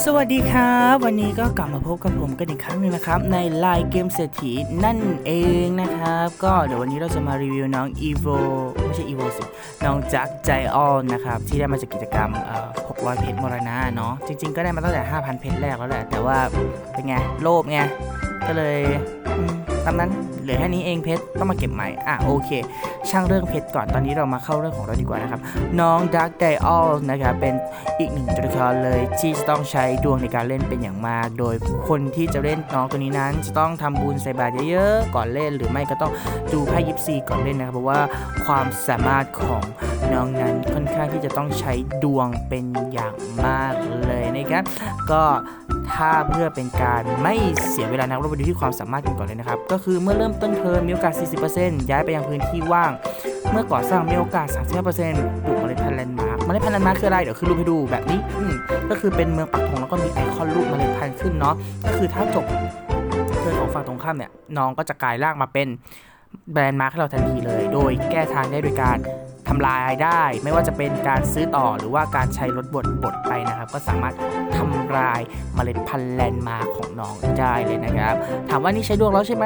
สวัสดีครับ วันนี้ก็กลับมาพบกับผมกันอีกครั้งหนึงนะครับ ในไลน์เกมเศรษฐีนั่นเองนะครับ ก็เดี๋ยววันนี้เราจะมารีวิวน้อง Evo ไม่ใช่ Evo สิน้องจักใจออนนะครับ ที่ได้มาจากกิจกรรมเอ่อ600 เพชรมรณะเนาะจริง ๆ ก็ได้มาตั้งแต่ 5,000 เพชรแรกแล้วแหละ แต่ว่าเป็นไง โลภไง ก็เลยตามนั้น เหลือแค่นี้เองเพชรต้องมาเก็บใหม่อะโอเค ช่างเรื่องเพชรก่อนตอนนี้เรามาเข้าเรื่องของเราดีกว่านะครับ น้องดักไดออลนะครับเป็นอีกหนึ่งตัวละครเลยที่จะต้องใช้ดวงในการเล่นเป็นอย่างมาก โดยคนที่จะเล่นน้องตัวนี้นั้นจะต้องทำบุญใส่บาตรเยอะๆก่อนเล่น หรือไม่ก็ต้องดูไพ่ยิปซีก่อนเล่นนะครับเพราะว่าความสามารถของ น้องนั้นค่อนข้างที่จะต้องใช้ดวงเป็นอย่างมากเลยนะครับก็ถ้าเพื่อเป็นการไม่เสียเวลานักเราไปดูที่ความสามารถกันก่อนเลยนะครับ ก็คือเมื่อเริ่มต้นเทอมมีโอกาส 40%ย้ายไปยังพื้นที่ว่าง เมื่อก่อสร้างมีโอกาส 35%ปลูกเมล็ดพันธุ์แลนด์มาร์คเมล็ดพันธุ์แลนด์มาร์คคืออะไร เดี๋ยวขึ้นรูปให้ดูแบบนี้อืมก็คือเป็นเมืองปักธงแล้วก็มีไอคอนรูปเมล็ดพันธุ์ขึ้นเนาะก็คือถ้าจบเรื่องของฝั่งตรงข้ามเนี่ยน้องก็จะกลายร่างมาเป็น แบรนด์มาร์คให้เราทันทีเลย โดยแก้ทางได้โดยการทำลายได้ ไม่ว่าจะเป็นการซื้อต่อหรือว่าการใช้รถบดบดไปนะครับ ก็สามารถทำลายเมล็ดพันธุ์แลนด์มาร์คของน้องได้เลยนะครับ ถามว่านี่ใช้ดวงแล้วใช่ไหม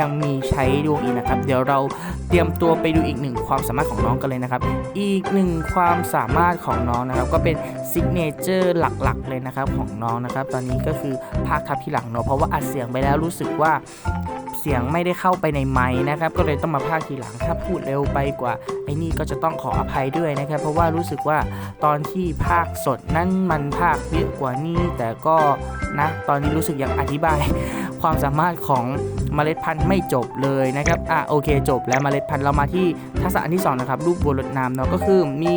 ยังมีใช้ดวงอีกนะครับ เดี๋ยวเราเตรียมตัวไปดูอีกหนึ่งความสามารถของน้องกันเลยนะครับ อีกหนึ่งความสามารถของน้องนะครับ ก็เป็นซิกเนเจอร์หลักๆ เลยนะครับของน้องนะครับ ตอนนี้ก็คือภาคทับที่หลังเนาะเพราะว่าอัดเสียงไปแล้วรู้สึกว่า สียงไม่ได้เข้าไปในไม้นะครับ ก็เลยต้องมาภาคทีหลังถ้าพูดเร็วไปกว่าไอ้นี่ก็จะต้องขออภัยด้วยนะครับ เพราะว่ารู้สึกว่าตอนที่ภาคสดนั้นมันภาคเยอะกว่านี้ แต่ก็นะตอนนี้รู้สึกยังอธิบาย ความสามารถของเมล็ดพันธุ์ไม่จบเลยนะครับอะโอเคจบแล้วเมล็ดพันธุ์เรามาที่ทักษะอันที่สองนะครับรูปบัวรดน้ำเนาะก็คือมี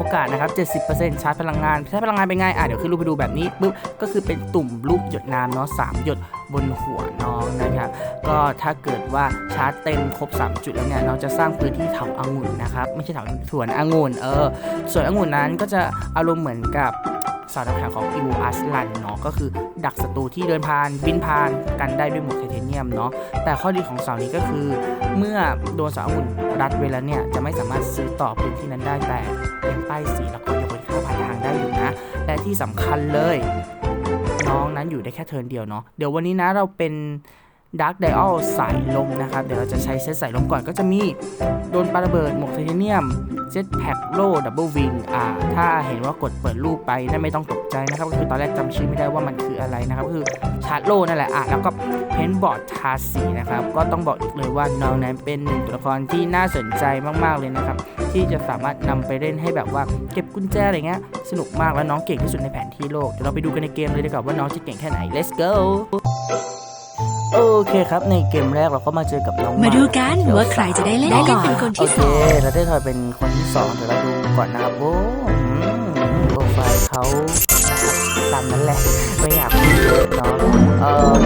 โอกาสนะครับ 70%ชาร์จพลังงานชาร์จพลังงานเป็นไงอะเดี๋ยวขึ้นรูปไปดูแบบนี้ปุ๊บก็คือเป็นตุ่มรูปหยดน้ำเนาะสามหยดบนหัวน้องนะครับก็ถ้าเกิดว่าชาร์จเต็มครบ 3 จุดแล้วเนี่ยเราจะสร้างพื้นที่เถาองุ่นนะครับ ไม่ใช่เถาสวนองุ่นเออสวนองุ่นนั้นก็จะอารมณ์เหมือนกับ สารน้ำแข็งของอีวูอัสลันเนาะก็คือดักศัตรูที่เดินผ่านบินผ่านกันได้ด้วยหมวกไทเทเนียมเนาะแต่ข้อดีของเสานี้ก็คือ เมื่อโดนเสาอุ่นรัดไว้แล้วเนี่ยจะไม่สามารถซื้อต่อพื้นที่นั้นได้แต่ยังป้ายสีแล้วก็ยกเว้นค่าผ่านทางได้อยู่นะและที่สำคัญเลย น้องนั้นอยู่ได้แค่เทิร์นเดียวเนาะเดี๋ยววันนี้นะเราเป็น ด a r k กไดอ l สายลมนะครับ เดี๋ยวเราจะใช้เซตสายลมก่อนก็จะมี โดนปาระเบิด หมวกไทเทเนียม เจ็ตแพ็กโล่ดับเบิลวิงอ่า ถ้าเห็นว่ากดเปิดรูปไปนั่นไม่ต้องตกใจนะครับ ก็คือตอนแรกจำชื่อไม่ได้ว่ามันคืออะไรนะครับ ก็คือชาร์จโล่นั่นแหละ อะ แล้วก็เพนบอร์ดทาสีนะครับ ก็ต้องบอกอีกเลยว่าน้องนั้นเป็นหนึ่งตัวละครที่น่าสนใจมากๆเลยนะครับ ที่จะสามารถนำไปเล่นให้แบบว่าเก็บกุญแจอะไรเงี้ย สนุกมากแล้วน้องเก่งที่สุดในแผนที่โลก เดี๋ยวเราไปดูกันในเกมเลยดีกว่าว่าน้องจะเก่งแค่ไหน let's go โอเคครับในเกมแรกเราก็มาเจอกับน้องมาดูกันเขียว่าใครจะได้เล่นได้ก่อนเป็นคนโอที่เคสองเราได้ทอยเป็นคนที่สองเดี๋ยวเราดูก่อนนะครับโอ้อืมโปรไฟล์เขาตามนั้นแหละไม่อยากพูดเยอะเนาะเออ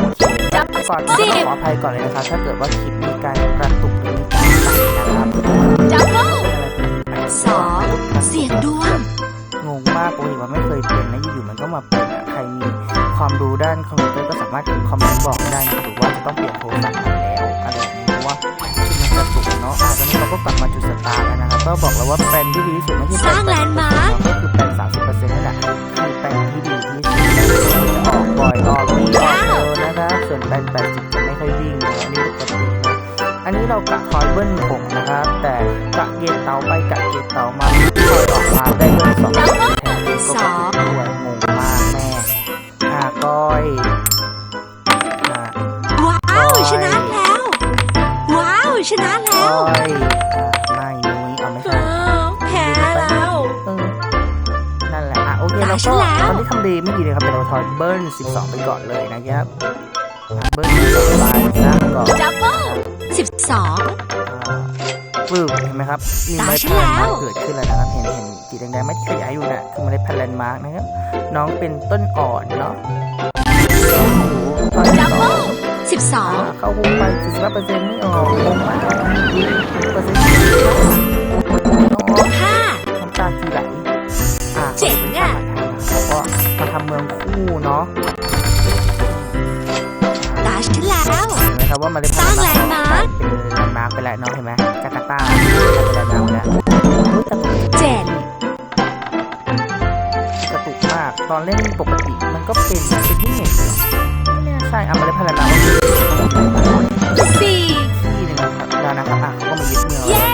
ก่อนอื่นก็ต้องขออภัยก่อนเลยนะครับถ้าเกิดว่าคลิปมีการกระตุกหรือมีการตัดนะครับดับเบิลสองเสียงดวงงงมากปกติมันไม่เคยเป็นนะอยู่ๆมันก็มาเป็นอะใครมี ความรู้ด้านคอมพิวเตอร์ก็สามารถคอมเมนต์บอกได้นะหรือว่าจะต้องเปลี่ยนโทรศัพท์แล้วอะไรอย่างนี้เพราะว่าคือมันกระตุกเนาะอะตอนนี้เราก็กลับมาจุดสตาร์ทแล้วนะครับก็บอกแล้วว่าแปลนที่ดีที่สุดไม่ใช่สร้างแลนด์มาร์คก็คือแปลน30%นั่นแหละคือแปลนที่ดีที่สุดออกบ่อยออกดีออกเร็วนะครับส่วนแปลน80จะไม่ค่อยวิ่งเลยอันนี้ปกตินะอันนี้เรากะทอยเบิ้ลหกนะครับ แต่กะเกตเตาไปกะเกตเตามาทอยออกมาได้เบิ้ลสองแทนก็กตุกด้วยงงมาก อยอะว้าวชนะแล้ว ว้าวชนะแล้ก้วอยอะไม่นุ้ยเอาไม่ใช่แพ้แล้ว เออนั่นแหละ อะ โอเคตาเราฉัก็นแล้ว ตอนนี้ทำดีไม่ดีเลยครับเดี๋ยวเราทอยเบิ้ล12 ไปก่อนเลยนะครับอะเบิ้ล12ไปนะก่อนดับเบิลสิบสอง อ่าปึ๊บเห็นไหมครับ มีไม้ตาฉัพันนแล้ว มาเกิดขึ้นแล้วนะครับ เห็นเห็นสีแดงๆไม่ขยายอยู่น่ะ คือเมล็ดพันธุ์แลนด์มาร์กนะครับ น้องเป็นต้นอ่อนเนาะ สิบสองอ่าเข้าหุ้มไป45%ไม่ออกงงมากเปอร์เซ็นต์น้องห้าน้ำตาทีไหลอะเจ๋งอะแล้วก็มาทำเมืองคู่เนาะตาฉันแล้ว เห็นไหมครับว่ามันเลยสร้างแลนด์มาร์ค เป็นแลนด์มาร์คไปแล้วเนาะเห็นไหมจาการ์ตาเป็นแลนด์มาร์คไปแล้วอุ๊ยกระตุกเจ็ดกระตุกมาก ตอนเล่นปกติมันก็เป็นเป็นที่เน็ตเหรอ ไม่แน่ใช่เอามาเล่นพลันแล้วสี่ที่หนึงนะครับแล้วนะครับอะเขาก็มายึดเมืองเย้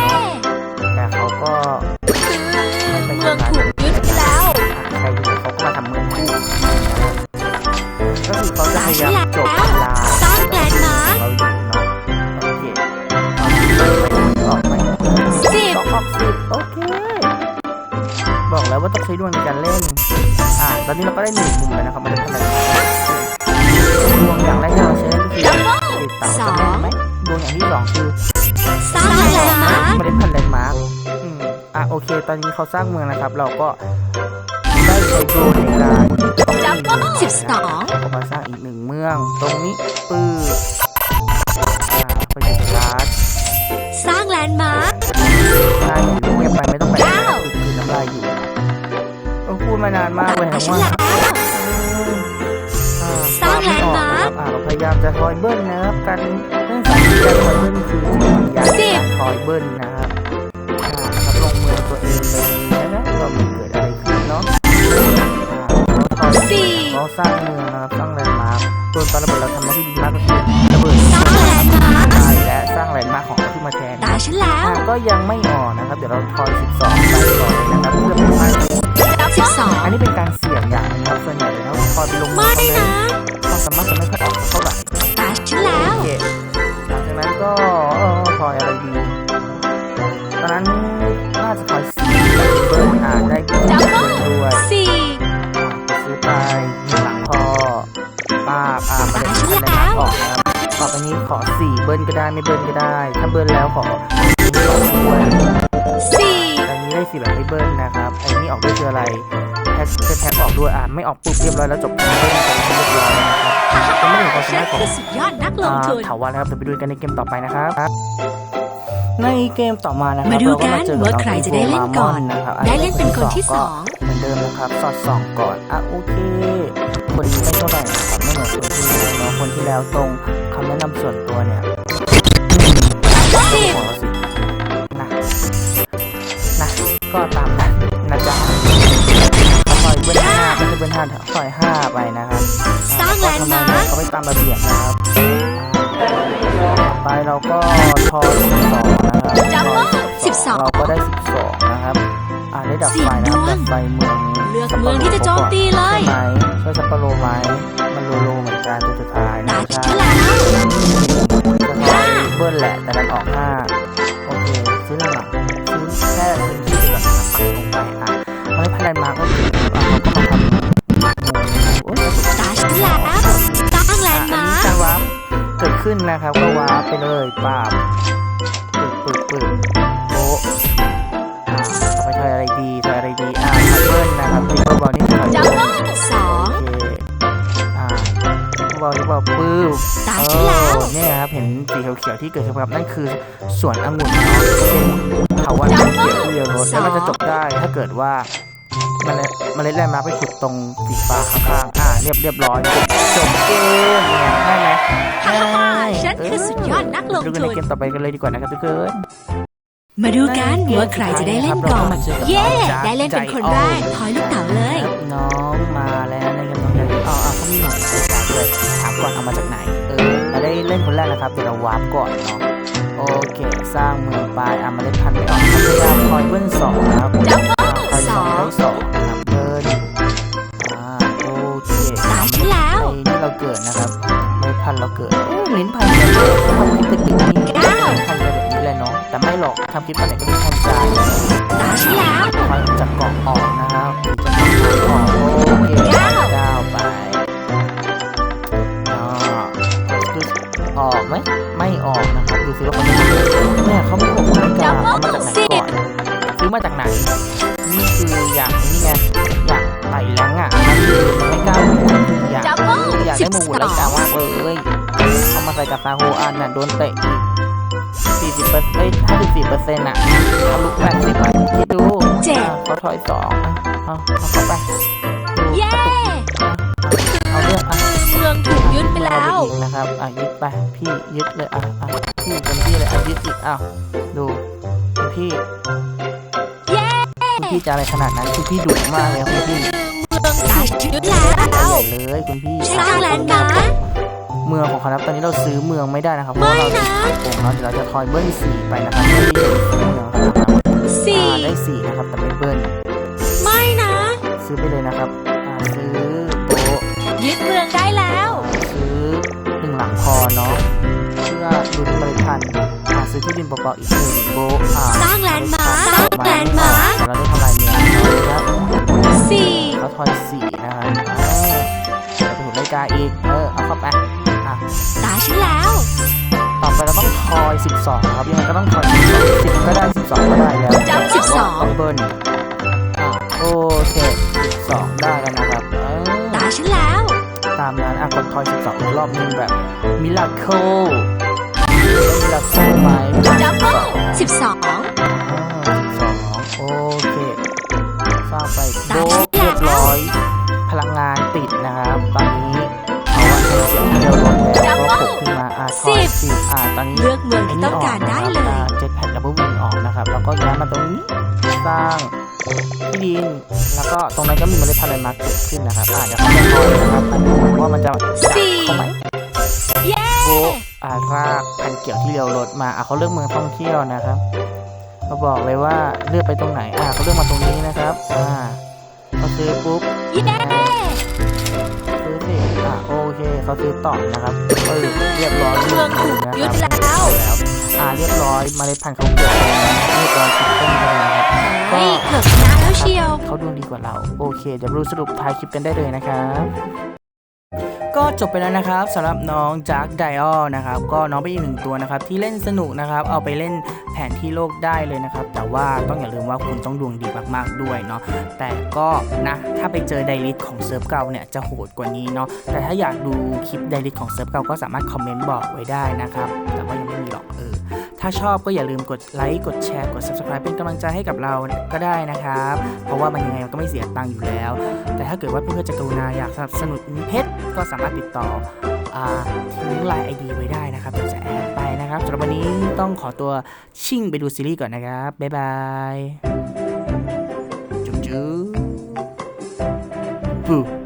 แล้วเนาะแต่เขาก็เมืองถูกยึดไปแล้วอะใครดูเขาก็มาทำเมืองใหม่ก็คือเขาจะพยายามจบเวลาสร้างแลนด์มาร์คเราอยู่เนาะโอเคเอาไปออกไหมสิบสองออกสิบโอเค บอกแล้วว่าต้องใช้ดวงในการเล่น อ่า ตอนนี้เราก็ได้หนึ่งมุมแล้วนะครับมาเล่นอะไร โอเค ตอนนี้เขาสร้างเมืองนะครับ เราก็ได้ใช้โดรนในการดับเบิ้ลสิบสองก็มาสร้างอีกหนึ่งเมือง ตรงนี้ปื้อไปถึงร้านสร้างแลนด์มาร์คใช่เงียบไปไม่ต้องไปเก้าคือน้ำลายอยู่ต้องพูดมานานมากเลยนะว่าสร้างแลนด์มาร์คเราพยายามจะทอยเบิ้ลนะครับกันเรื่องสายการทอยเบิ้ลคืออยากสิบทอยเบิ้ลนะครับ ตัวเองไปเลยนะว่ามันเกิดอะไรขึ้นเนาะอ่าเราทอยสี่เราสร้างเมืองนะครับสร้างแลนด์มาร์คตัวตอนระเบิดเราทำหน้าที่ดีมากก็คือระเบิดสร้างแลนด์มาร์คตายและสร้างแลนด์มาร์คของเราขึ้นมาแทนตาฉันแล้วอ่าก็ยังไม่ออกนะครับ เดี๋ยวเราทอย12ไปก่อนเลยนะครับเพื่อเป็นการสิบสองอันนี้เป็นการเสี่ยงอย่างหนึงครับส่วนใหญ่แล้วทอยไปลงมืไม่อเขาเลยนะความสามารถจะไม่ค่อยออกเท่าไหร่ตาฉันแล้วโอเคหลังจากนั้นก็เออทอยอะไรดีตอนนั้นน่าจะทอยสี่เบิร์นอ่านได้เพิ่มดับเบิ้เบิลร์นด้วยสี่ไปซื้อไปหนึ่งหลังพอป้าบอ่ามาเล่นอะไรนะออกนะครับต่อไปนี้ขอสี่เบิร์นก็ได้ไม่เบิร์นก็ได้ ถ้าเบิร์นแล้วขอสองด้วยสี่อันนี้ได้สี่แบบไม่เบิ้ลนะครับอันนี้ออกด้วยคืออะไรแท็กแท็กออกด้วยอะไม่ออกปุ๊บเรียบร้อยแล้วจบการเล่นเรียบร้อยนะครับก็ไม่ถึงความสาฉัมารถของสุดยอดนักลงอ่าทุนถาวันนะครับเดี๋ยวไปดูกันในเกมต่อไปนะครับ ในเกมต่อมานะครับมาดูกันเรเจอว่าใครจะได้เล่นก่อนง Evil Marmon นะครับได้เล่นเป็นคนที่สองเหมือนเดิมนะครับสอดส่องก่อนอะโอเคคนนี้ไม่เท่าไหร่นะครับไม่เหมือนคนที่แล้วเนาะคนที่แล้วตรงคำแนะนำส่วนตัวเนี่ยสิบของเราสินะนะก็ตามนั้นนะจ๊ะถอยเบิ้ลห้าไม่ใช่เบิ้ลห้าถอยห้าไปนะครับสร้างแลนด์มาร์คเขาไม่ตามระเบียบนะครับต่อไปเราก็ทอสิบสองนะครับ ดับเบิ้ลสิบสองเราก็ได้สิบสองนะครับ อ่าได้ดับสิไฟบนะครับดวงดับไฟเมืองเลือกเมืองที่จะโจมตีเลยใช่ไหมใช่ซัปโปโรไหมมันโลโลเหมือนกันตัวสุดท้ายนะตาใช่ฉันแล้วจะทอยเบิ้ลแหละแต่ดันออกห้าโอเคซื้อหลังๆซื้อแค่พื้นที่ที่แบบปักลงไปอะเขาได้พลันมาก็คืออะเขาก็มาทำโอ้ยตาฉันแล้วสร้างแลนด์มาร์คการวาร์ปเกิดขึ้นนะครับก็วาร์ปไปเลยป้าบ ปึกปึกโอ่าต่อไปทอยอะไรดีทอยอะไรดีอ่าทอยเบิ้ลนะครับทอยเบิ้ลบอลนี่ทอยดัเบิ้บเบิลสองโอเคอ่าบอลนี่บอลปื้มตายแล้วเนี่ยครับเห็นสีเขียวๆที่เกิดขึ้นครับนั่นคือสวนองุ่นเนาะเป็นเถาว่าเขียวเรียวรถแล้วมันจะจบได้ถ้าเกิดว่า มันมันเล็ดแรงมาไปขุดตรงสีฟ้าข้างๆอ่าเรียบเรียบร้อยจบจบเกมเนี่ยได้ไหมฮ่าฮ่าฮ่าฉันคือสุดยอดนักลงดูกันทุในนเกมต่อไปกันเลยดีกว่านะครับทุกคนมาดูกันว่าใครจะได้เล่นก่อน เย้ได้เล่นเป็นคนแรกถอยลูกเต๋าเลยครับน้องมาแล้วในเกมน้องใหญ่อ๋ออ๋อเขามีหมวดโอกาสด้วยถามก่อนเอามาจากไหน เออเราได้เล่นคนแรกนะครับเดี๋ยวเราวาร์ปก่อนเนาะโอเค สร้างเมืองไปอะมาเล่นพันไม่ออกพยายามคอยเบิ้ลสองนะครับดับเบิ้ลคอยสองสอง เราเกิดนะครับเมล็ดพันธุ์เราเกิดลิ้นพันธุ์เราเกิดทำคลิปตึกนี่เก้าพันธุ์แบบนี้แหละเนาะแต่ไม่หรอกทำคลิปกันไหนก็ได้พันจานตาฉันแล้วคอยจับกล่องออกนะครับจับกล่อออกโอเคก้าเก้าไปอ่าดูออกไหมไม่ออกนะครับดูสิว่าเขาจะเนี่ยเขาไม่บอกว่าการเอามาจากไหนก่อนซื้อมาจากไหนนี่คืออย่ากนี่ไง หมุนสไรกามากเลยเอามาใส่กับซาโฮอันน่ะโดนเตะอีกสี่สิบเปอร์เซ็นต์ห้าสิบสี่เปอร์เซ็นต์อะทะลุแปดสิบไปคิดดูเจ็ดเขาถอยสองอะเอาเอาเข้าไปเย้เอาเรื่องอะเมืองถูกยึดไปแล้วนะครับอะยึดไปพี่ยึดเลยอะอะพี่เต็มที่เลยอะยึดอีกอ้าวดูพี่เย้พี่จะอะไรขนาดนั้นคุณพี่ดุมากเลยคุณพี่ องถูกยึดแล้วใหญ่เลยคุณพี่ใช่ทางแลนด์มาร์คเมืองของเขานะครับตอนนี้เราซื้อเมืองไม่ได้นะครับเพไม่ราะว่าเรานะผมเนาะเดี๋ยวเราจะทอยเบิ้ลสี่ไปนะครับไม่ได้เมืองนะครับสี่อ่าได้สี่นะครับแต่ไม่เบิ้ลไม่นะ ซื้อไปเลยนะครับอ่าซื้อโบะยึดเมืองได้แล้ว ซื้อหนึ่งหลังพอเนาะเพื่อดูที่เมล็ดพันธุ์อ่าซื้อที่ดินเปล่าๆอีกหนึ่งโบะอ่าสร้างแลนด์มาร์คสร้างแลนด์มาร์คเราได้ทำลายเมืองนะครับสี่ เขาทอยสี่นะครับเออเดี๋ยวไปถูกรายการอีก เออ เอาเข้าไป อะ ตาฉันแล้ว ต่อไปเราต้องทอย12นะครับยังไงก็ต้องทอย12 10ก็ได้12ก็ได้แล้วจับ12ต้องเบิ้ลอะโอเค12ได้แล้วนะครับเออตาฉันแล้ว ตามนั้นอะกดทอย12อีกรอบหนึงแบบมิลาโคมิลาโคไหมดับเบิลสิบสองอ่า12โอเคสร้างไปตาโบ ติดนะครับ ตอนนี้เอาวันเสียงเดียวลดแล้วก็ปลุกขึ้นมาอะทอยสิบอะตอนนี้เลือกเมืองที่ต้องการได้เลยเจ็ตแพดดับเบิลวิงออกนะครับ แล้วก็ย้ายมาตรงนี้สร้างที่ดิน แล้วก็ตรงนั้นก็มีเมล็ดพันธุ์อะไรมาเกิดขึ้นนะครับอ่าเดี๋ยวเขาจะคอยนะครับอันนี้ว่ามันจะจับสี่เขาไหมเย้โบะอ่ารากพันธุ์เกี่ยวที่เรียวรถมาอ่าเขาเลือกเมืองท่องเที่ยวนะครับเขาบอกเลยว่าเลือกไปตรงไหนอ่าเขาเลือกมาตรงนี้นะครับอ่าเขาซื้อปุ๊บเย้ซื้ อสิอะโอเคเขาซื้อต่อนะครับเออเรียบร้อยเมืองถูกยึดแล้วแล้วอ่าเรียบร้อยเมล็ดพันธุ์เขาเกิดแล้วเรียบร้อยติดต้นไปแล้วนะครับเฮ้ยเกือบชนะแล้วเชียวเขาดวงดีกว่าเรา โอเคเดี๋ยวรู้สรุปท้ายคลิปกันได้เลยนะครับ ก็จบไปแล้วนะครับสำหรับน้องจากไดออนะครับก็น้องเป็นอีกหนึ่งตัวนะครับที่เล่นสนุกนะครับเอาไปเล่นแผนที่โลกได้เลยนะครับ แต่ว่าต้องอย่าลืมว่าคุณต้องดวงดีมากๆด้วยเนาะแต่ก็นะถ้าไปเจอไดริสของเซิร์ฟเก่าเนี่ยจะโหดกว่านี้เนาะแต่ถ้าอยากดูคลิปไดริสของเซิร์ฟเก่าก็สามารถคอมเมนต์บอกไว้ได้นะครับแต่ว่ายังไม่มีหรอกเออ ถ้าชอบก็อย่าลืมกดไลค์กดแชร์กด subscribe เป็นกำลังใจให้กับเราก็ได้นะครับ เพราะว่ามันยังไงมันก็ไม่เสียตังค์อยู่แล้ว แต่ถ้าเกิดว่าเพื่อนๆจะกรุณาอยากสนับสนุนเพชรก็สามารถติดต่ออทิ้งไลน์ไอดีไว้ได้นะครับเดี๋ยวจะแอดไปนะครับสำหรับวันนี้ต้องขอตัวชิ่งไปดูซีรีส์ก่อนนะครับ บ๊ายบายจุ๊บจุ๊บู